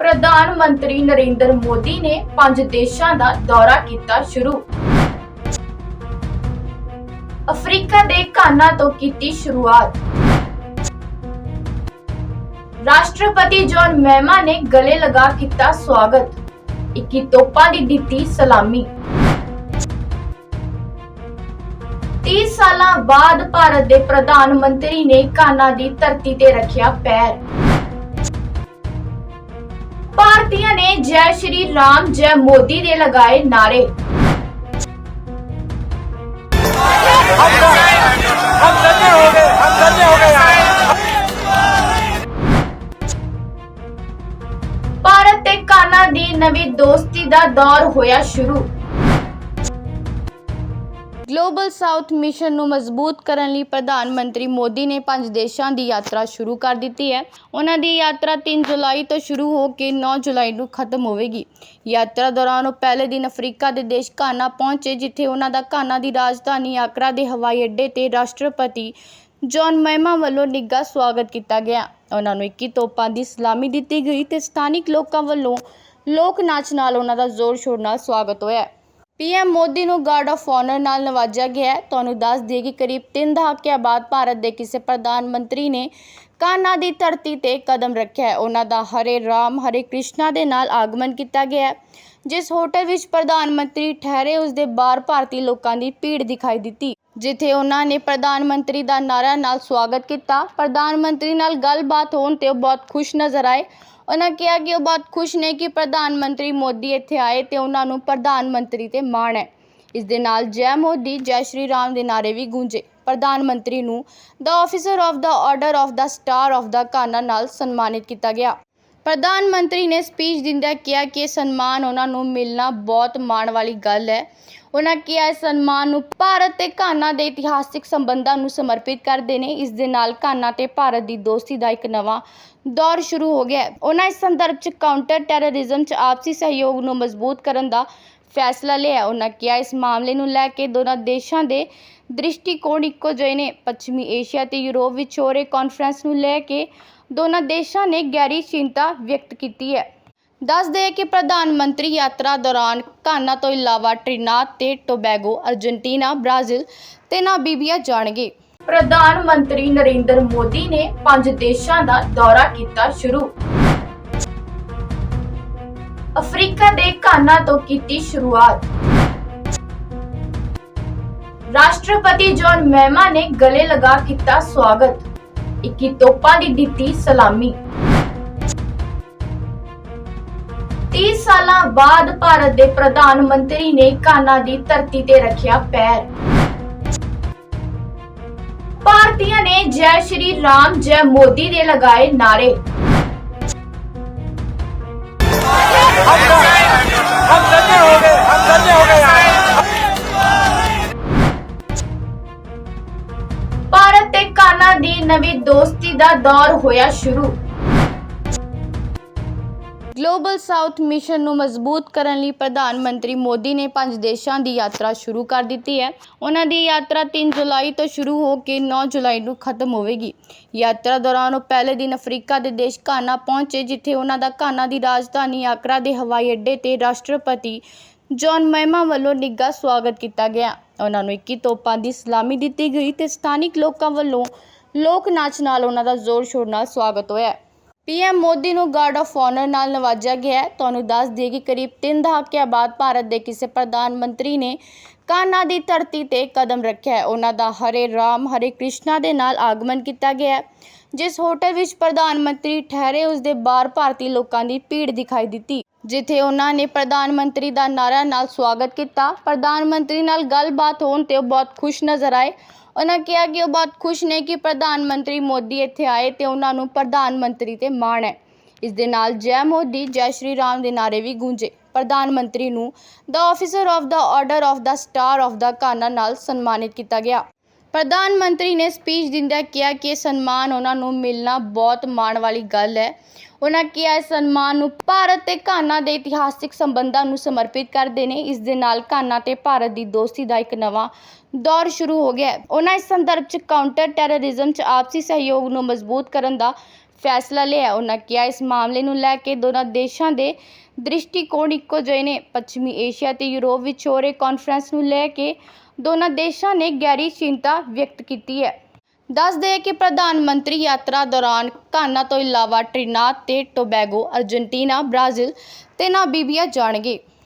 ਪ੍ਰਧਾਨ ਮੰਤਰੀ ਨਰਿੰਦਰ ਮੋਦੀ ਨੇ ਪੰਜ ਦੇਸ਼ਾਂ ਦਾ ਦੌਰਾ ਕੀਤਾ ਸ਼ੁਰੂ। ਅਫਰੀਕਾ ਦੇ ਘਾਨਾ ਤੋਂ ਕੀਤੀ ਸ਼ੁਰੂਆਤ। ਰਾਸ਼ਟਰਪਤੀ ਜੌਨ ਮਹਿਮਾ ਨੇ ਗਲੇ ਲਗਾ ਕੀਤਾ ਸਵਾਗਤ। 21 ਤੋਪਾਂ ਦੀ ਦਿੱਤੀ ਸਲਾਮੀ। 30 ਸਾਲਾਂ ਬਾਅਦ ਭਾਰਤ ਦੇ ਪ੍ਰਧਾਨ ਮੰਤਰੀ ਨੇ ਘਾਨਾ ਦੀ ਧਰਤੀ ਤੇ ਰੱਖਿਆ ਪੈਰ। ਭਾਰਤੀਆਂ ਨੇ ਜੈ ਸ਼੍ਰੀ ਰਾਮ, ਜੈ ਮੋਦੀ ਦੇ ਲਗਾਏ ਨਾਰੇ ਭਾਰਤ ਤੇ ਕਾਨਾ ਦੀ ਨਵੀਂ ਦੋਸਤੀ ਦਾ ਦੌਰ ਹੋਇਆ ਸ਼ੁਰੂ। ਗਲੋਬਲ ਸਾਊਥ ਮਿਸ਼ਨ ਨੂੰ ਮਜ਼ਬੂਤ ਕਰਨ ਲਈ ਪ੍ਰਧਾਨ ਮੰਤਰੀ ਮੋਦੀ ਨੇ ਪੰਜ ਦੇਸ਼ਾਂ ਦੀ ਯਾਤਰਾ ਸ਼ੁਰੂ ਕਰ ਦਿੱਤੀ ਹੈ। ਉਹਨਾਂ ਦੀ ਯਾਤਰਾ 3 ਜੁਲਾਈ ਤੋਂ ਸ਼ੁਰੂ ਹੋ ਕੇ 9 ਜੁਲਾਈ ਨੂੰ ਖਤਮ ਹੋਵੇਗੀ। ਯਾਤਰਾ ਦੌਰਾਨ ਉਹ ਪਹਿਲੇ ਦਿਨ ਅਫਰੀਕਾ ਦੇ ਦੇਸ਼ ਘਾਨਾ ਪਹੁੰਚੇ, ਜਿੱਥੇ ਉਹਨਾਂ ਦਾ ਘਾਨਾ ਦੀ ਰਾਜਧਾਨੀ ਆਕਰਾ ਦੇ ਹਵਾਈ ਅੱਡੇ ਤੇ ਰਾਸ਼ਟਰਪਤੀ ਜੌਨ ਮਹਿਮਾ ਵੱਲੋਂ ਨਿੱਘਾ ਸਵਾਗਤ ਕੀਤਾ ਗਿਆ। ਉਹਨਾਂ ਨੂੰ 21 ਤੋਪਾਂ ਦੀ ਸਲਾਮੀ ਦਿੱਤੀ ਗਈ ਤੇ ਸਥਾਨਿਕ ਲੋਕਾਂ ਵੱਲੋਂ ਲੋਕ ਨਾਚ ਨਾਲ ਉਹਨਾਂ ਦਾ ਜ਼ੋਰ ਸ਼ੋਰ ਨਾਲ ਸਵਾਗਤ ਹੋਇਆ। ਪੀਐਮ ਮੋਦੀ ਨੂੰ ਗਾਰਡ ਆਫ ਆਨਰ ਨਾਲ ਨਵਾਜਿਆ ਗਿਆ ਹੈ। ਤੁਹਾਨੂੰ ਦੱਸ ਦਈਏ ਕਿ ਕਰੀਬ 3 ਦਹਾਕਿਆਂ ਬਾਅਦ ਭਾਰਤ ਦੇ ਕਿਸੇ ਪ੍ਰਧਾਨ ਮੰਤਰੀ ਨੇ ਕਾਨਾ ਦੀ ਧਰਤੀ ਤੇ ਕਦਮ ਰੱਖਿਆ ਹੈ। ਉਹਨਾਂ ਦਾ ਹਰੇ ਰਾਮ, ਹਰੇ ਕ੍ਰਿਸ਼ਨਾ ਦੇ ਨਾਲ ਆਗਮਨ ਕੀਤਾ ਗਿਆ ਹੈ, ਜਿਸ ਹੋਟਲ ਵਿੱਚ ਪ੍ਰਧਾਨ ਮੰਤਰੀ ਠਹਿਰੇ, ਉਸ ਦੇ ਬਾਹਰ ਭਾਰਤੀ ਲੋਕਾਂ ਦੀ ਭੀੜ ਦਿਖਾਈ ਦਿੱਤੀ। ਜਿੱਥੇ ਉਹਨਾਂ ਨੇ ਪ੍ਰਧਾਨ ਮੰਤਰੀ ਦਾ ਨਾਰਾ ਨਾਲ ਸਵਾਗਤ ਕੀਤਾ। ਪ੍ਰਧਾਨ ਮੰਤਰੀ ਨਾਲ ਗੱਲਬਾਤ ਹੋਣ ਤੇ ਉਹ ਬਹੁਤ ਖੁਸ਼ ਨਜ਼ਰ ਆਏ। ਉਹਨਾਂ ਕਿਹਾ ਕਿ ਉਹ ਬਹੁਤ ਖੁਸ਼ ਨੇ ਕਿ ਪ੍ਰਧਾਨ ਮੰਤਰੀ ਮੋਦੀ ਇੱਥੇ ਆਏ ਤੇ ਉਹਨਾਂ ਨੂੰ ਪ੍ਰਧਾਨ ਮੰਤਰੀ ਤੇ ਮਾਣ ਹੈ। ਇਸ ਦੇ ਨਾਲ ਜੈ ਮੋਦੀ, ਜੈ ਸ਼੍ਰੀ ਰਾਮ ਦੇ ਨਾਰੇ ਵੀ ਗੂੰਜੇ। ਪ੍ਰਧਾਨ ਮੰਤਰੀ ਨੂੰ the officer of the order of the star of the Ghana ਨਾਲ ਸਨਮਾਨਿਤ ਕੀਤਾ ਗਿਆ। ਪ੍ਰਧਾਨ ਮੰਤਰੀ ਨੇ ਸਪੀਚ ਦਿੰਦਿਆਂ ਕਿਹਾ ਕਿ ਇਹ ਸਨਮਾਨ ਉਹਨਾਂ ਨੂੰ ਮਿਲਣਾ ਬਹੁਤ ਮਾਣ ਵਾਲੀ ਗੱਲ ਹੈ। ਉਹਨਾਂ ਕਿਹਾ, ਇਸ ਸਨਮਾਨ ਨੂੰ ਭਾਰਤ ਤੇ ਘਾਨਾ ਦੇ ਇਤਿਹਾਸਿਕ ਸੰਬੰਧਾਂ ਨੂੰ ਸਮਰਪਿਤ ਕਰਦੇ ਨੇ। ਇਸ ਦੇ ਨਾਲ ਘਾਨਾ ਤੇ ਭਾਰਤ ਦੀ ਦੋਸਤੀ ਦਾ ਇੱਕ ਨਵਾਂ ਦੌਰ ਸ਼ੁਰੂ ਹੋ ਗਿਆ ਉਹਨਾਂ ਇਸ ਸੰਦਰਭ 'ਚ ਕਾਊਂਟਰ ਟੈਰਰਿਜ਼ਮ 'ਚ ਆਪਸੀ ਸਹਿਯੋਗ ਨੂੰ ਮਜ਼ਬੂਤ ਕਰਨ ਦਾ ਫੈਸਲਾ ਲਿਆ। ਉਹਨਾਂ ਕਿਹਾ, ਇਸ ਮਾਮਲੇ ਨੂੰ ਲੈ ਕੇ ਦੋਨਾਂ ਦੇਸ਼ਾਂ ਦੇ ਦ੍ਰਿਸ਼ਟੀਕੋਣ ਇੱਕੋ ਜਿਹੇ ਨੇ। ਪੱਛਮੀ ਏਸ਼ੀਆ ਤੇ ਯੂਰਪ ਵਿੱਚ ਹੋ ਰਹੇ ਕਾਨਫਰੰਸ ਨੂੰ ਲੈ ਕੇ ਦੋਨਾਂ ਦੇਸ਼ਾਂ ਨੇ ਗਹਿਰੀ ਚਿੰਤਾ ਵਿਅਕਤ ਕੀਤੀ ਹੈ। ਦੱਸਦੇ ਹੈ ਕਿ ਪ੍ਰਧਾਨ ਮੰਤਰੀ ਯਾਤਰਾ ਦੌਰਾਨ ਘਾਨਾ ਤੋਂ ਇਲਾਵਾ ਟ੍ਰਿਨਾਦ ਤੇ ਟੋਬੈਗੋ, ਅਰਜਨਟੀਨਾ, ਬ੍ਰਾਜ਼ੀਲ ਤੇ ਨਾਮੀਬੀਆ ਜਾਣਗੇ। ਪ੍ਰਧਾਨ ਮੰਤਰੀ ਨਰਿੰਦਰ ਮੋਦੀ ਨੇ ਪੰਜ ਦੇਸ਼ਾਂ ਦਾ ਦੌਰਾ ਕੀਤਾ ਸ਼ੁਰੂ। ਅਫਰੀਕਾ ਦੇ ਘਾਨਾ ਤੋਂ ਕੀਤੀ ਸ਼ੁਰੂਆਤ। ਰਾਸ਼ਟਰਪਤੀ ਜੌਨ ਮਹਿਮਾ ਨੇ ਗਲੇ ਲਗਾ ਕੀਤਾ ਸਵਾਗਤ। 21 ਤੋਪਾਂ ਦੀ ਦਿੱਤੀ ਸਲਾਮੀ। 30 ਸਾਲਾਂ ਬਾਅਦ ਭਾਰਤ ਦੇ ਪ੍ਰਧਾਨ ਮੰਤਰੀ ਨੇ ਘਾਨਾ ਦੀ ਧਰਤੀ ਤੇ ਰੱਖਿਆ ਪੈਰ। ਭਾਰਤੀਆਂ ਨੇ ਜੈ ਸ਼੍ਰੀ ਰਾਮ, ਜੈ ਮੋਦੀ ਦੇ ਲਗਾਏ ਨਾਰੇ ਦਾ ਦੌਰ ਹੋਇਆ ਸ਼ੁਰੂ। ਗਲੋਬਲ ਸਾਊਥ ਮਿਸ਼ਨ ਨੂੰ ਮਜ਼ਬੂਤ ਕਰਨ ਲਈ ਪ੍ਰਧਾਨ ਮੰਤਰੀ ਮੋਦੀ ਨੇ ਪੰਜ ਦੇਸ਼ਾਂ ਦੀ ਯਾਤਰਾ ਸ਼ੁਰੂ ਕਰ ਦਿੱਤੀ ਹੈ। ਉਹਨਾਂ ਦੀ ਯਾਤਰਾ 3 ਜੁਲਾਈ ਤੋਂ ਸ਼ੁਰੂ ਹੋ ਕੇ 9 ਜੁਲਾਈ ਨੂੰ ਖਤਮ ਹੋਵੇਗੀ। ਯਾਤਰਾ ਦੌਰਾਨ ਉਹ ਪਹਿਲੇ ਦਿਨ ਅਫਰੀਕਾ ਦੇ ਦੇਸ਼ ਘਾਨਾ ਪਹੁੰਚੇ, ਜਿੱਥੇ ਉਹਨਾਂ ਦਾ ਘਾਨਾ ਦੀ ਰਾਜਧਾਨੀ ਆਕਰਾ ਦੇ ਹਵਾਈ ਅੱਡੇ ਤੇ ਰਾਸ਼ਟਰਪਤੀ ਜੌਨ ਮਹਿਮਾ ਵੱਲੋਂ ਨਿੱਘਾ ਸਵਾਗਤ ਕੀਤਾ ਗਿਆ। ਉਹਨਾਂ ਨੂੰ 21 ਤੋਪਾਂ ਦੀ ਸਲਾਮੀ ਦਿੱਤੀ ਗਈ ਤੇ ਸਥਾਨਿਕ ਲੋਕਾਂ ਵੱਲੋਂ ਲੋਕ ਨਾਚ ਨਾਲ ਉਹਨਾਂ ਦਾ ਜ਼ੋਰ ਸ਼ੋਰ ਨਾਲ ਸਵਾਗਤ ਹੋਇਆ ਪੀਐਮ ਮੋਦੀ ਨੂੰ ਗਾਰਡ ਆਫ ਆਨਰ ਨਾਲ ਨਵਾਜਿਆ ਗਿਆ ਤੁਹਾਨੂੰ ਦੱਸ ਦਈਏ ਕਿ ਕਰੀਬ 3 ਦਹਾਕਿਆਂ ਬਾਅਦ ਭਾਰਤ ਦੇ ਕਿਸੇ ਪ੍ਰਧਾਨ ਮੰਤਰੀ ਨੇ ਕਾਨਾ ਦੀ ਧਰਤੀ ਤੇ ਕਦਮ ਰੱਖਿਆ ਹੈ। ਉਹਨਾਂ ਦਾ ਹਰੇ ਰਾਮ, ਹਰੇ ਕ੍ਰਿਸ਼ਨਾ ਦੇ ਨਾਲ ਆਗਮਨ ਕੀਤਾ ਗਿਆ ਜਿਸ ਹੋਟਲ ਵਿੱਚ ਪ੍ਰਧਾਨ ਮੰਤਰੀ ਠਹਿਰੇ, ਉਸ ਦੇ ਬਾਹਰ ਭਾਰਤੀ ਲੋਕਾਂ ਦੀ ਭੀੜ ਦਿਖਾਈ ਦਿੱਤੀ। ਜਿੱਥੇ ਉਹਨਾਂ ਨੇ ਪ੍ਰਧਾਨ ਮੰਤਰੀ ਦਾ ਨਾਰਾ ਨਾਲ ਸਵਾਗਤ ਕੀਤਾ। ਪ੍ਰਧਾਨ ਮੰਤਰੀ ਨਾਲ ਗੱਲਬਾਤ ਹੋਣ ਤੇ ਉਹ ਬਹੁਤ ਖੁਸ਼ ਨਜ਼ਰ ਆਏ ਉਹਨਾਂ ਕਿਹਾ ਕਿ ਉਹ ਬਹੁਤ ਖੁਸ਼ ਨੇ ਕਿ ਪ੍ਰਧਾਨ ਮੰਤਰੀ ਮੋਦੀ ਇੱਥੇ ਆਏ ਤੇ ਉਹਨਾਂ ਨੂੰ ਪ੍ਰਧਾਨ ਮੰਤਰੀ ਤੇ ਮਾਣ ਹੈ। ਇਸ ਦੇ ਨਾਲ ਜੈ ਮੋਦੀ, ਜੈ ਸ਼੍ਰੀ ਰਾਮ ਦੇ ਨਾਰੇ ਵੀ ਗੂੰਜੇ। ਪ੍ਰਧਾਨ ਮੰਤਰੀ ਨੂੰ the officer of the order of the star of the Ghana ਨਾਲ ਸਨਮਾਨਿਤ ਕੀਤਾ ਗਿਆ। ਪ੍ਰਧਾਨ ਮੰਤਰੀ ਨੇ ਸਪੀਚ ਦਿੰਦਿਆਂ ਕਿਹਾ ਕਿ ਇਹ ਸਨਮਾਨ ਉਹਨਾਂ ਨੂੰ ਮਿਲਣਾ ਬਹੁਤ ਮਾਣ ਵਾਲੀ ਗੱਲ ਹੈ। ਉਹਨਾਂ ਕਿਹਾ ਇਸ ਸਨਮਾਨ ਨੂੰ ਭਾਰਤ ਤੇ ਘਾਨਾ ਦੇ ਇਤਿਹਾਸਿਕ ਸੰਬੰਧਾਂ ਨੂੰ ਸਮਰਪਿਤ ਕਰਦੇ ਨੇ। ਇਸ ਦੇ ਨਾਲ ਘਾਨਾ ਤੇ ਭਾਰਤ ਦੀ ਦੋਸਤੀ ਦਾ ਇੱਕ ਨਵਾਂ ਦੌਰ ਸ਼ੁਰੂ ਹੋ ਗਿਆ ਹੈ। ਉਹਨਾਂ ਇਸ ਸੰਦਰਭ 'ਚ ਕਾਊਂਟਰ ਟੈਰਰਿਜ਼ਮ 'ਚ ਆਪਸੀ ਸਹਿਯੋਗ ਨੂੰ ਮਜ਼ਬੂਤ ਕਰਨ ਦਾ ਫੈਸਲਾ ਲਿਆ ਉਹਨਾਂ ਕਿਹਾ, ਇਸ ਮਾਮਲੇ ਨੂੰ ਲੈ ਕੇ ਦੋਨਾਂ ਦੇਸ਼ਾਂ ਦੇ ਦ੍ਰਿਸ਼ਟੀਕੋਣ ਇੱਕੋ ਜਿਹੇ ਨੇ। ਪੱਛਮੀ ਏਸ਼ੀਆ ਤੇ ਯੂਰਪ ਵਿੱਚ ਹੋ ਰਹੇ ਕਾਨਫਰੰਸ ਨੂੰ ਲੈ ਕੇ ਦੋਨਾਂ ਦੇਸ਼ਾਂ ਨੇ ਗਹਿਰੀ ਚਿੰਤਾ ਵਿਅਕਤ ਕੀਤੀ ਹੈ। ਦੱਸ ਦਈਏ ਕਿ ਪ੍ਰਧਾਨ ਮੰਤਰੀ ਯਾਤਰਾ ਦੌਰਾਨ ਘਾਨਾ ਤੋਂ ਇਲਾਵਾ ਟ੍ਰਿਨਾਦ ਤੇ ਟੋਬੈਗੋ, ਅਰਜਨਟੀਨਾ, ਬ੍ਰਾਜ਼ੀਲ ਤੇ ਨਾਮੀਬੀਆ ਜਾਣਗੇ।